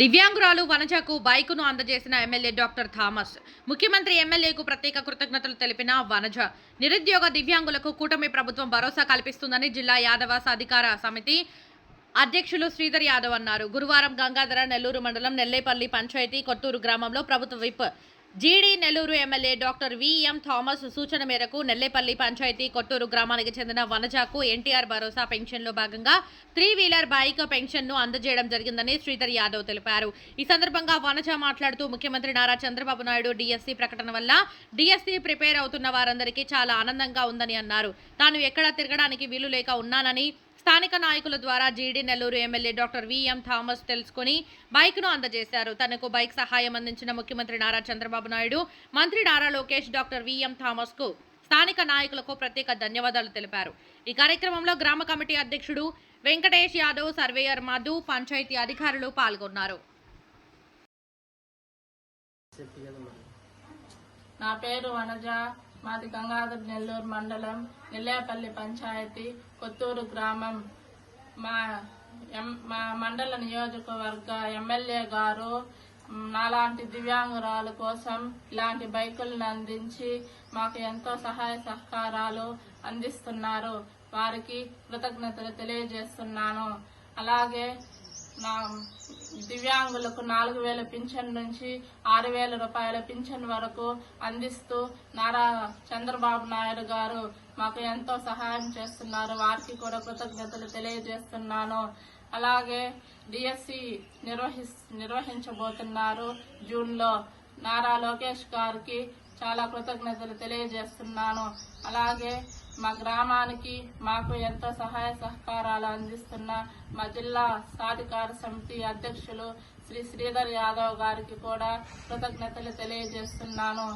దివ్యాంగురాలు వనజకు బైకును అందజేసిన MLA doctor Thomas. ముఖ్యమంత్రి ఎమ్మెల్యేకు ప్రత్యేక కృతజ్ఞతలు తెలిపిన వనజ. నిరుద్యోగ దివ్యాంగులకు కూటమి ప్రభుత్వం భరోసా కల్పిస్తుందని జిల్లా యాదవాస అధికార సమితి అధ్యక్షులు శ్రీధర్ యాదవ్ అన్నారు. గురువారం గంగాధర నెల్లూరు మండలం నెల్లేపల్లి పంచాయతీ కొత్తూరు గ్రామంలో ప్రభుత్వ whip GD Nellore MLA doctor VM Thomas సూచన మేరకు నెల్లేపల్లి పంచాయతీ కొత్తూరు గ్రామానికి చెందిన వనజాకు ఎన్టీఆర్ భరోసా పెన్షన్లో భాగంగా త్రీ వీలర్ బైక్ పెన్షన్ను అందజేయడం జరిగిందని శ్రీధర్ యాదవ్ తెలిపారు. ఈ సందర్భంగా వనజ మాట్లాడుతూ ముఖ్యమంత్రి నారా చంద్రబాబు నాయుడు డిఎస్సీ ప్రకటన వల్ల డిఎస్సీ ప్రిపేర్ అవుతున్న వారందరికీ చాలా ఆనందంగా ఉందని అన్నారు. తాను ఎక్కడా తిరగడానికి వీలు లేక ఉన్నానని స్థానిక నాయకుల ద్వారా జీడీ Nellore MLA doctor VM Thomas తెలుసుకుని బైక్ను అందజేశారు. తనకు బైక్ సహాయం అందించిన ముఖ్యమంత్రి నారా చంద్రబాబు నాయుడు మంత్రి నారా లోకేష్ డాక్టర్ విఎం థామస్కు స్థానిక నాయకులకు ప్రత్యేక ధన్యవాదాలు తెలిపారు. ఈ కార్యక్రమంలో గ్రామ కమిటీ అధ్యక్షుడు వెంకటేష్ యాదవ్ సర్వేయర్ మధు పంచాయతీ అధికారులు పాల్గొన్నారు. నా పేరు వనజ మాది గంగాధర్ నెల్లూరు మండలం నెల్లేపల్లి పంచాయతీ కొత్తూరు గ్రామం. మా మా మండల నియోజకవర్గ ఎమ్మెల్యే గారు నాలాంటి దివ్యాంగురాల కోసం ఇలాంటి బైకులను అందించి మాకు ఎంతో సహాయ సహకారాలు అందిస్తున్నారు. వారికి కృతజ్ఞతలు తెలియజేస్తున్నాను. అలాగే నా దివ్యాంగులకు నాలుగు వేల పింఛన్ నుంచి ఆరు వేల రూపాయల పింఛన్ వరకు అందిస్తూ నారా చంద్రబాబు నాయుడు గారు మాకు ఎంతో సహాయం చేస్తున్నారు. వారికి కూడా కృతజ్ఞతలు తెలియజేస్తున్నాను. అలాగే డిఎస్సి నిర్వహి నిర్వహించబోతున్నారు జూన్లో. నారా లోకేష్ గారికి చాలా కృతజ్ఞతలు తెలియజేస్తున్నాను. అలాగే మా గ్రామానికి మాకు ఎంతో సహాయ సహకారాలు అందిస్తున్న మా జిల్లా సాధికార సమితి అధ్యక్షులు శ్రీ శ్రీధర్ యాదవ్ గారికి కూడా కృతజ్ఞతలు తెలియజేస్తున్నాను.